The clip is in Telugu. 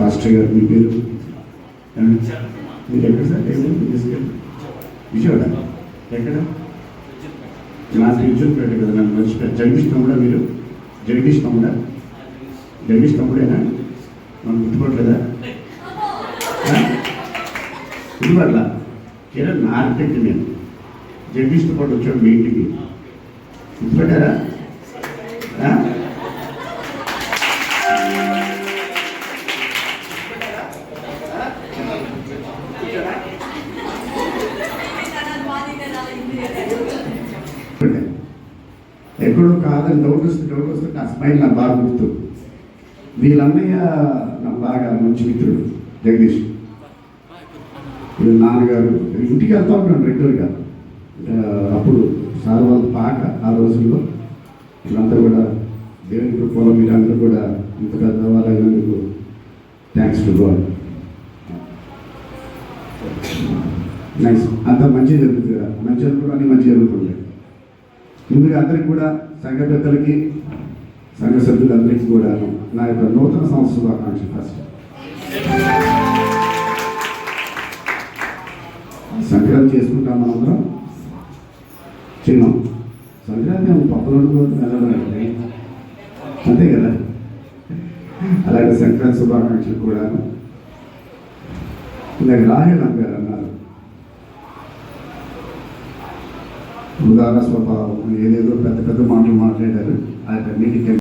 రాష్ట్ర గారు మీ పేరు? మీరు ఎక్కడ సార్? తీసుకెళ్ళి విజయవాడ? ఎక్కడ? నాకు విజయపేట కదా నన్ను మర్చిపోయారు జగదీష్ తమ్ముడా మీరు? జగదీష్ తమ్ముడా? జగదీష్ తమ్ముడేనా? మనం గుర్తుపట్టలేదా? గుర్తుపట్ల కిరణ్ నా ఆర్కిటెక్ట్ నేను. జగదీష్తో పాటు వచ్చాడు మీ ఇంటికి. గుర్తుపెట్టారా ఆ? పెట్టాను. ఎక్కడో కాదని డౌట్ వస్తే డౌట్ స్మైల్ నాకు బాగా గుర్తు. వీళ్ళన్నయ్య నాకు బాగా మంచి మిత్రుడు జగదీష్. వీళ్ళ నాన్నగారు ఇంటికి వెళ్తా ఉంటాను రెగ్యులర్గా అప్పుడు సార్ వాళ్ళ పాక ఆ రోజుల్లో. వీళ్ళంతా కూడా దేవుని కృపలో మీరందరూ కూడా ఇంత పెద్దవాళ్ళైనందుకు థ్యాంక్స్ టు గాడ్ నైస్ అంత మంచి జరుగుతుంది కదా. మంచి జరుగుతుంది? అన్ని మంచి జరుగుతుంది ముందుగా అందరికి కూడా సంఘ పెద్దలకి సంఘ సభ్యులందరికీ కూడా నా యొక్క నూతన సంవత్సర శుభాకాంక్షలు. ఫస్ట్ సంక్రాంతి చేసుకుంటాం మనందరం. చిన్నాం. సంక్రాంతి ఏమో పప్పులు వండుకోవద్దు అంతే కదా. అలాగే సంక్రాంతి శుభాకాంక్షలు కూడా ఇందాక రాహేల్ గారు అన్నారు. ఉదాహరణ స్వభావం ఏదేదో పెద్ద పెద్ద మాటలు మాట్లాడారు. ఆ యొక్క అన్నిటికీ